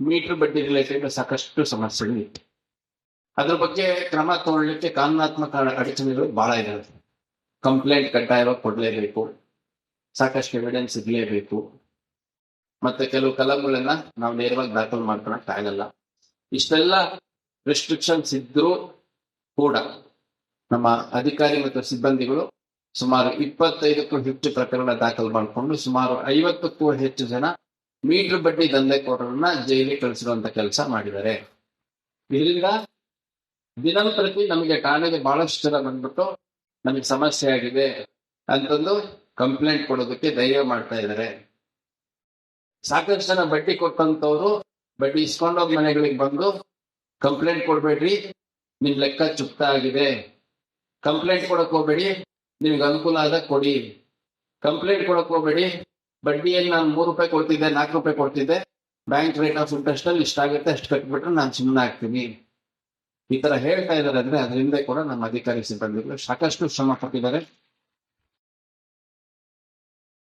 Metre ಬಡ್ಡಿ related ಸಾಕಷ್ಟು ಸಮಸ್ಯೆಗಳಿವೆ. ಅದ್ರ ಬಗ್ಗೆ ಕ್ರಮ ತಗೊಳ್ಳಿಕ್ಕೆ ಕಾನೂನಾತ್ಮಕ ಅಡಚಣೆಗಳು ಬಹಳ ಇದಾವೆ ಕಂಪ್ಲೇಂಟ್ ಕಡ್ಡಾಯವಾಗಿ ಕೊಡಲೇಬೇಕು. ಸಾಕಷ್ಟು ಎವಿಡೆನ್ಸ್ ಇರಲೇಬೇಕು ಮತ್ತೆ ಕೆಲವು ಕಲಂಗಳನ್ನ ನಾವು ನೇರವಾಗಿ ದಾಖಲು ಮಾಡ್ಕೊಳಕ್ ಆಗಲ್ಲ. ಇಷ್ಟೆಲ್ಲ ರೆಸ್ಟ್ರಿಕ್ಷನ್ಸ್ ಇದ್ರೂ ಕೂಡ ನಮ್ಮ ಅಧಿಕಾರಿ ಮತ್ತು ಸಿಬ್ಬಂದಿಗಳು ಸುಮಾರು ಇಪ್ಪತ್ತೈದಕ್ಕೂ ಹೆಚ್ಚು ಪ್ರಕರಣ ದಾಖಲು ಮಾಡಿಕೊಂಡು ಸುಮಾರು ಐವತ್ತಕ್ಕೂ ಹೆಚ್ಚು ಜನ ಮೀಟರ್ ಬಡ್ಡಿ ದಂಧೆ ದಂಧೆಕೋರರನ್ನ ಜೈಲಿಗೆ ಕಳಿಸಿರುವಂತ ಕೆಲಸ ಮಾಡಿದ್ದಾರೆ. ಇದರಿಂದ ದಿನಂಪ್ರತಿ ನಮಗೆ ಠಾಣೆಗೆ ಬಹಳಷ್ಟು ಜನ ಬಂದ್ಬಿಟ್ಟು ನಮಗೆ ಸಮಸ್ಯೆ ಆಗಿದೆ ಅಂತಂದು ಕಂಪ್ಲೇಂಟ್ ಕೊಡೋದಕ್ಕೆ ಧೈರ್ಯ ಮಾಡ್ತಾ ಇದ್ದಾರೆ. ಸಾಕಷ್ಟು ಜನ ಬಡ್ಡಿ ಕೊಟ್ಟಂತವ್ರು ಬಡ್ಡಿ ಇಸ್ಕೊಂಡೋಗ್ ಮನೆಗಳಿಗೆ ಬಂದು ಕಂಪ್ಲೇಂಟ್ ಕೊಡ್ಬೇಡ್ರಿ, ನಿಮ್ ಲೆಕ್ಕ ಚುಕ್ತ ಆಗಿದೆ. ಕಂಪ್ಲೇಂಟ್ ಕೊಡಕ್ ಹೋಗ್ಬೇಡಿ, ನಿಮ್ಗೆ ಅನುಕೂಲ ಆದ ಕೊಡಿ. ಕಂಪ್ಲೇಂಟ್ ಕೊಡಕ್ ಹೋಗ್ಬೇಡಿ ಬಡ್ಡಿಯಲ್ಲಿ ನಾನು ಮೂರು ರೂಪಾಯಿ ಕೊಡ್ತಿದ್ದೆ, ನಾಲ್ಕು ರೂಪಾಯಿ ಕೊಡ್ತಿದ್ದೆ. ಬ್ಯಾಂಕ್ ರೇಟ್ ಆಫ್ ಇಂಟ್ರೆಸ್ಟ್ ಅಲ್ಲಿ ಇಷ್ಟಾಗುತ್ತೆ ಅಷ್ಟು ಕಟ್ಬಿಟ್ರೆ ನಾನು ಸುಮ್ಮನೆ ಆಗ್ತೀನಿ. ಈ ತರ ಹೇಳ್ತಾ ಇದಾರೆ ಅಂದ್ರೆ ಅದರಿಂದ ಕೂಡ ನಮ್ಮ ಅಧಿಕಾರಿ ಸಿಬ್ಬಂದಿಗಳು ಸಾಕಷ್ಟು ಶ್ರಮ ಪಟ್ಟಿದ್ದಾರೆ.